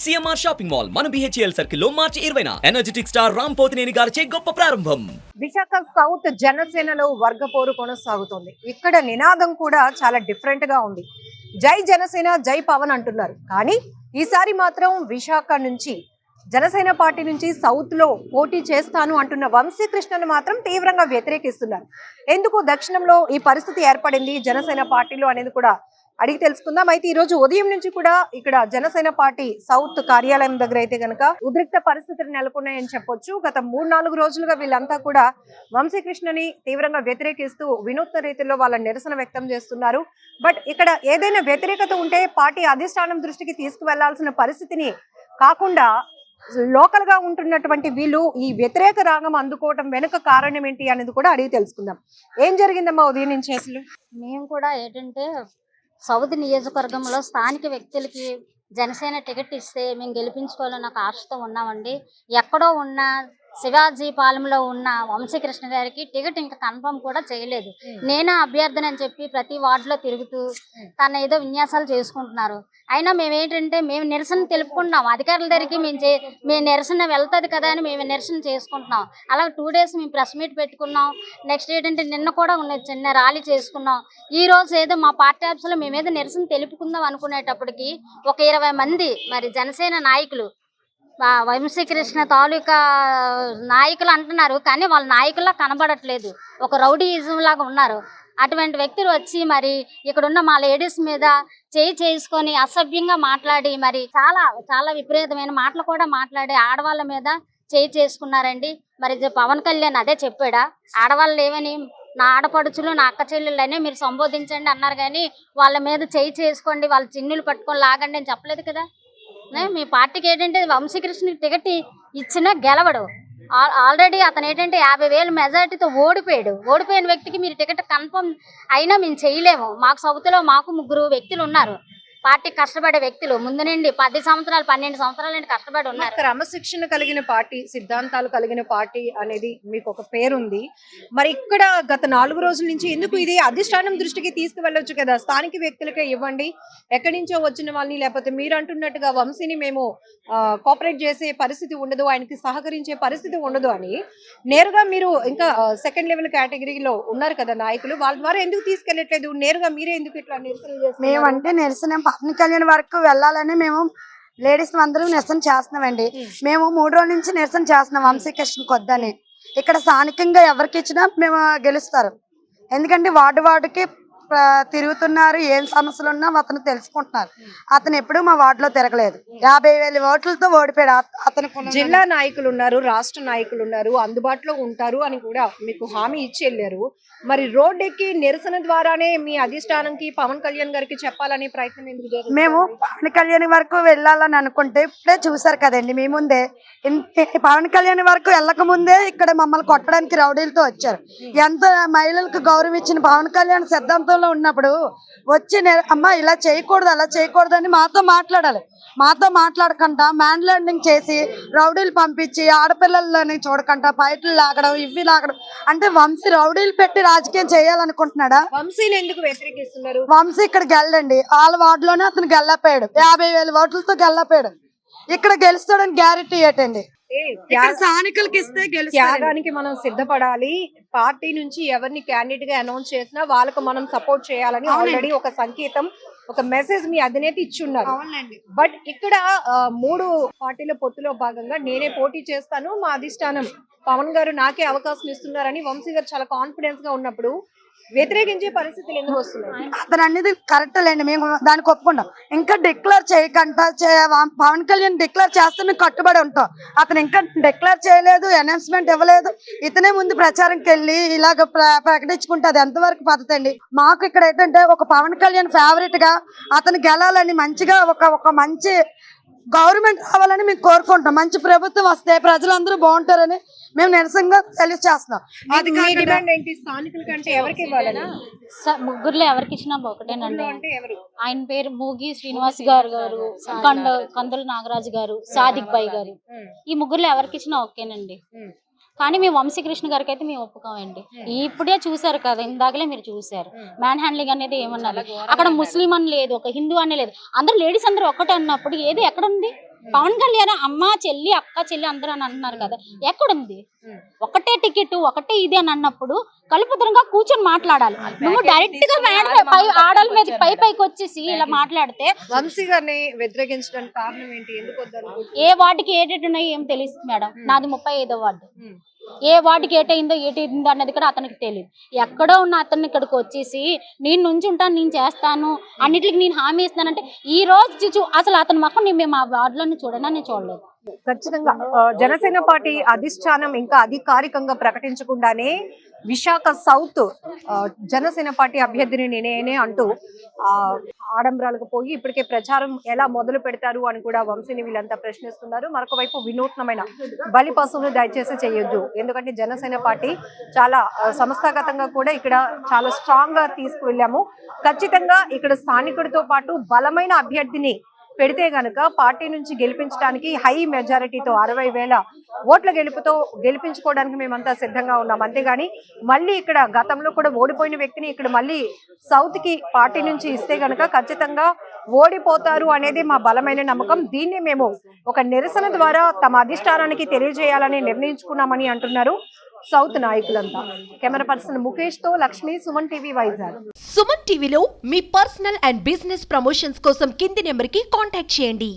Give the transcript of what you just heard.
CMR shopping mall మన BHL సర్కిల్లో మార్చి ఇరవైన. ఎనర్జెటిక్ స్టార్ రామ్ పోతినేని గారిచే గొప్ప ప్రారంభం. విశాఖ సౌత్ జనసేనలో వర్గపోరు కొనసాగుతోంది. ఇక్కడ నినాదం కూడా చాలా డిఫరెంట్గా ఉంది. జై జనసేన జై పవన్ అంటున్నారు. కానీ ఈసారి మాత్రం విశాఖ నుంచి జనసేన పార్టీ నుంచి సౌత్లో పోటీ చేస్తాను అంటున్న వంశీకృష్ణను మాత్రం తీవ్రంగా వ్యతిరేకిస్తున్నారు. ఎందుకు? దక్షిణంలో ఈ పరిస్థితి ఏర్పడింది జనసేన పార్టీలో అనేది కూడా అడిగి తెలుసుకుందాం. అయితే ఈ రోజు ఉదయం నుంచి కూడా ఇక్కడ జనసేన పార్టీ సౌత్ కార్యాలయం దగ్గర అయితే గనక ఉద్రిక్త పరిస్థితులు నెలకొన్నాయని చెప్పొచ్చు. గత మూడు నాలుగు రోజులుగా వీళ్ళంతా కూడా వంశీకృష్ణని తీవ్రంగా వ్యతిరేకిస్తూ వినూత్న రీతిలో వాళ్ళ నిరసన వ్యక్తం చేస్తున్నారు. బట్ ఇక్కడ ఏదైనా వ్యతిరేకత ఉంటే పార్టీ అధిష్టానం దృష్టికి తీసుకువెళ్ళాల్సిన పరిస్థితిని కాకుండా లోకల్గా ఉంటున్నటువంటి వీళ్ళు ఈ వ్యతిరేక రాగం అందుకోవటం వెనుక కారణం ఏంటి అనేది కూడా అడిగి తెలుసుకుందాం. ఏం జరిగిందమ్మా ఉదయం నుంచి అసలు? మేము కూడా ఏంటంటే సౌత్ నియోజకవర్గంలో స్థానిక వ్యక్తులకి జనసేన టికెట్ ఇస్తే మేము గెలిపించుకోవాలని ఒక ఆశతో ఉన్నామండి. ఎక్కడో ఉన్న శివాజీ పాలెంలో ఉన్న వంశీకృష్ణ గారికి టికెట్ ఇంకా కన్ఫర్మ్ కూడా చేయలేదు. నేనే అభ్యర్థన అని చెప్పి ప్రతి వార్డులో తిరుగుతూ తన ఏదో విన్యాసాలు చేసుకుంటున్నారు. అయినా మేము ఏంటంటే మేము నిరసన తెలుపుకుంటున్నాం. అధికారుల దగ్గరికి మేము చే మేము నిరసన వెళ్తుంది కదా అని మేము నిరసన చేసుకుంటున్నాం. అలాగే టూ డేస్ మేము ప్రెస్ మీట్ పెట్టుకున్నాం. నెక్స్ట్ ఏంటంటే నిన్న కూడా ఉన్న చిన్న ర్యాలీ చేసుకున్నాం. ఈ రోజు ఏదో మా పార్టీ ఆఫీసులో మేమేదో నిరసన తెలుపుకుందాం అనుకునేటప్పటికి ఒక ఇరవై మంది మరి జనసేన నాయకులు వంశీకృష్ణ తాలూకా నాయకులు అంటున్నారు కానీ వాళ్ళ నాయకుల్లా కనబడట్లేదు. ఒక రౌడీయిజం లాగా ఉన్నారు. అటువంటి వ్యక్తులు వచ్చి మరి ఇక్కడున్న మా లేడీస్ మీద చేయి చేసుకొని అసభ్యంగా మాట్లాడి మరి చాలా చాలా విపరీతమైన మాటలు కూడా మాట్లాడి ఆడవాళ్ళ మీద చేయి చేసుకున్నారండి. మరి పవన్ కళ్యాణ్ అదే చెప్పాడా ఆడవాళ్ళు ఏమని నా ఆడపడుచులు నా అక్క చెల్లెళ్ళనే మీరు సంబోధించండి అన్నారు. కానీ వాళ్ళ మీద చేయి చేసుకోండి వాళ్ళ చిన్నులు పట్టుకొని లాగండి అని చెప్పలేదు కదా. మీ పార్టీకి ఏంటంటే వంశీకృష్ణ టికెట్ ఇచ్చినా గెలవడు. ఆల్- ఆల్రెడీ అతను ఏంటంటే యాభై వేలు మెజారిటీతో ఓడిపోయాడు. ఓడిపోయిన వ్యక్తికి మీరు టికెట్ కన్ఫర్మ్ అయినా మేము చేయలేము. మాకు సౌత్లో మాకు ముగ్గురు వ్యక్తులు ఉన్నారు. పార్టీ కష్టపడే వ్యక్తులు. ముందు నుండి పది సంవత్సరాలు పన్నెండు సంవత్సరాల నుండి కష్టపడి ఉన్నారు. క్రమశిక్షణ కలిగిన పార్టీ సిద్ధాంతాలు కలిగిన పార్టీ అనేది మీకు ఒక పేరుంది. మరి ఇక్కడ గత నాలుగు రోజుల నుంచి ఎందుకు ఇది అధిష్టానం దృష్టికి తీసుకువెళ్ళొచ్చు కదా? స్థానిక వ్యక్తులకే ఇవ్వండి. ఎక్కడి నుంచో వచ్చిన వాళ్ళని లేకపోతే మీరు అంటున్నట్టుగా వంశీని మేము కోఆపరేట్ చేసే పరిస్థితి ఉండదు ఆయనకి సహకరించే పరిస్థితి ఉండదు అని నేరుగా మీరు ఇంకా సెకండ్ లెవెల్ కేటగిరీలో ఉన్నారు కదా నాయకులు. వాళ్ళ ద్వారా ఎందుకు తీసుకెళ్ళట్లేదు? నేరుగా మీరే ఎందుకు ఇట్లా నిరసన చేస్తున్నారు? మేమంటే నిరసన పవన్ కళ్యాణ్ వరకు వెళ్ళాలని మేము లేడీస్ అందరం నిరసన చేస్తున్నామండి. మేము మూడు రోజుల నుంచి నిరసన చేస్తున్నాం వంశీకృష్ణ కొద్దని. ఇక్కడ స్థానికంగా ఎవరికి ఇచ్చినా మేము గెలుస్తారు. ఎందుకంటే వార్డు వార్డుకి తిరుగుతున్నారు ఏం సమస్యలు ఉన్నా అతను తెలుసుకుంటున్నారు. అతను ఎప్పుడు మా వార్డులో తిరగలేదు. యాభై వేల ఓట్లతో ఓడిపోయాడు అత- అతను జిల్లా నాయకులు ఉన్నారు రాష్ట్ర నాయకులు ఉన్నారు అందుబాటులో ఉంటారు అని కూడా మీకు హామీ ఇచ్చి వెళ్ళారు. మరి రోడ్ ఎక్కి నిరసన ద్వారానే మీ అధిష్టానంకి పవన్ కళ్యాణ్ గారికి చెప్పాలనే ప్రయత్నం ఎందుకు? మేము పవన్ కళ్యాణ్ వరకు వెళ్ళాలని అనుకుంటే ఇప్పుడే చూసారు కదండి మీ ముందే. పవన్ కళ్యాణ్ వరకు వెళ్ళక ముందే ఇక్కడ మమ్మల్ని కొట్టడానికి రౌడీలతో వచ్చారు. ఎంత మహిళలకు గౌరవం ఇచ్చిన పవన్ కళ్యాణ్ సిద్ధాంతంలో ఉన్నప్పుడు వచ్చి అమ్మా ఇలా చేయకూడదు అలా చేయకూడదు అని మాతో మాట్లాడాలి. మాతో మాట్లాడకుండా మ్యాన్ ల్యాండింగ్ చేసి రౌడీలు పంపించి ఆడపిల్లలని చూడకుండా బయటలు లాగడం ఇవి లాగడం. అంటే వంశీ రౌడీలు పెట్టి రాజకీయం చేయాలనుకుంటున్నాడా? వంశీని ఎందుకు వ్యతిరేకిస్తున్నారు? వంశీ ఇక్కడ గెలండి వాళ్ళ వార్డులోనే అతను గెల్లపోయాడు. యాభై వేల ఓట్లతో గెల్లపోయాడు. ఇక్కడ గెలుస్తాడని గ్యారెంటీ ఏంటండి? ఇస్తే త్యాగానికి మనం సిద్ధపడాలి. పార్టీ నుంచి ఎవరిని క్యాండిడేట్గా అనౌన్స్ చేసినా వాళ్ళకు మనం సపోర్ట్ చేయాలని. ఆల్రెడీ ఒక సంకేతం ఒక మెసేజ్ మీ అధినేత ఇచ్చున్నారు. బట్ ఇక్కడ మూడు పార్టీల పొత్తులో భాగంగా నేనే పోటీ చేస్తాను మా అధిష్టానం పవన్ గారు నాకే అవకాశం ఇస్తున్నారని వంశీ గారు చాలా కాన్ఫిడెన్స్గా ఉన్నప్పుడు వ్యతిరేకించే పరిస్థితులు ఎందుకు వస్తున్నాయి? అతను అనేది కరెక్ట్ లేండి. మేము దానికి ఒప్పుకుంటాం. ఇంకా డిక్లేర్ చేయకుండా పవన్ కళ్యాణ్ డిక్లేర్ చేస్తే మేము కట్టుబడి ఉంటాం. అతను ఇంకా డిక్లేర్ చేయలేదు అనౌన్స్మెంట్ ఇవ్వలేదు. ఇతనే ముందు ప్రచారంకి వెళ్ళి ఇలాగ ప్ర- ప్రకటించుకుంటే అది ఎంతవరకు పద్ధతి అండి? మాకు ఇక్కడ ఏంటంటే ఒక పవన్ కళ్యాణ్ ఫేవరెట్గా అతను గెలాలని మంచిగా ఒక ఒక మంచి గవర్నమెంట్ రావాలని మేము కోరుకుంటాం. మంచి ప్రభుత్వం వస్తే ప్రజలందరూ బాగుంటారని మేము నిరసనగా తెలియజేస్తున్నాం అది మీ కాకుండా డిమాండ్ ఏంటి? స్థానికుల కంటే ఎవరికి ఇవ్వాలని? స- ముగ్గురులో ఎవరికి ఇచ్చినా ఒకటేనండి. ఆయన పేరు మూగి శ్రీనివాస్ గారు గారు కండ కందుల నాగరాజు గారు సాదిక్ బాయ్ గారు. ఈ ముగ్గురులో ఎవరికి ఇచ్చినా ఓకేనండి. కానీ మేము వంశీకృష్ణ గారికి అయితే మేము ఒప్పుకోమండి. ఇప్పుడే చూసారు కదా ఇందాకలే మీరు చూసారు మ్యాన్ హ్యాండ్లింగ్ అనేది ఏమన్నారు? అక్కడ ముస్లిం అని లేదు ఒక హిందూ అని లేదు. అందరు లేడీస్ అందరూ ఒక్కటే అన్నప్పుడు ఏది ఎక్కడ ఉంది? పవన్ కళ్యాణ్ అమ్మ చెల్లి అక్క చెల్లి అందరూ అని అంటున్నారు కదా. ఎక్కడుంది. ఒకటే టికెట్ ఒకటే ఇది అని అన్నప్పుడు కలుపుతరంగా కూర్చొని మాట్లాడాలి. నువ్వు డైరెక్ట్గా పై ఆడల మీద పై పైకి వచ్చేసి ఇలా మాట్లాడితే వంశీ గారిని వ్యతిరేకించడానికి కారణం ఏంటి? ఎందుకు వద్దనుకుంటున్నారు? ఏ వార్డుకి ఏటేటి ఉన్నాయో ఏం తెలుసు మేడం. నాది ముప్పై ఐదో వార్డు. ఏ వాటికి ఏటైందో ఏటైందో అన్నది కూడా అతనికి తెలియదు ఎక్కడో ఉన్న అతన్ని ఇక్కడికి వచ్చేసి నేను నుంచి ఉంటాను నేను చేస్తాను అన్నిటికి నేను హామీ ఇస్తానంటే ఈ రోజు చూచు అసలు అతని మొహం నేను మేము ఆ వార్డులోనే చూడనా నేను చూడలేదు? ఖచ్చితంగా జనసేన పార్టీ అధిష్టానం ఇంకా అధికారికంగా ప్రకటించకుండానే విశాఖ సౌత్ ఆ, జనసేన పార్టీ అభ్యర్థిని నేనే అంటూ ఆ, ఆడంబరాలకు పోయి ఇప్పటికే ప్రచారం ఎలా మొదలు పెడతారు అని కూడా వంశీని వీళ్ళంతా ప్రశ్నిస్తున్నారు. మరొక వైపు వినూత్నమైన బలి పశువులు దయచేసి చేయొద్దు. ఎందుకంటే జనసేన పార్టీ చాలా సంస్థాగతంగా కూడా ఇక్కడ చాలా స్ట్రాంగ్గా తీసుకువెళ్ళాము. ఖచ్చితంగా ఇక్కడ స్థానికుడితో పాటు బలమైన అభ్యర్థిని పెడితే గనుక పార్టీ నుంచి గెలిపించడానికి హై మెజారిటీతో అరవై వేల ఓట్ల గెలుపుతో గెలిపించుకోవడానికి మేమంతా సిద్ధంగా ఉన్నాం. అంతేగాని మళ్ళీ ఇక్కడ గతంలో కూడా ఓడిపోయిన వ్యక్తిని ఇక్కడ మళ్ళీ సౌత్కి పార్టీ నుంచి ఇస్తే గనుక ఖచ్చితంగా ఓడిపోతారు అనేది మా బలమైన నమ్మకం. దీన్ని మేము ఒక నిరసన ద్వారా తమ అధిష్టానానికి తెలియజేయాలని నిర్ణయించుకున్నామని అంటున్నారు. సౌత్ నాయకులంతా. కెమెరా పర్సన్ ముఖేష్తో లక్ష్మి సుమన్ టీవీ వైజాగ్. సుమన్ టీవీలో మీ పర్సనల్ అండ్ బిజినెస్ ప్రమోషన్స్ కోసం కింది నెంబర్కి కాంటాక్ట్ చేయండి.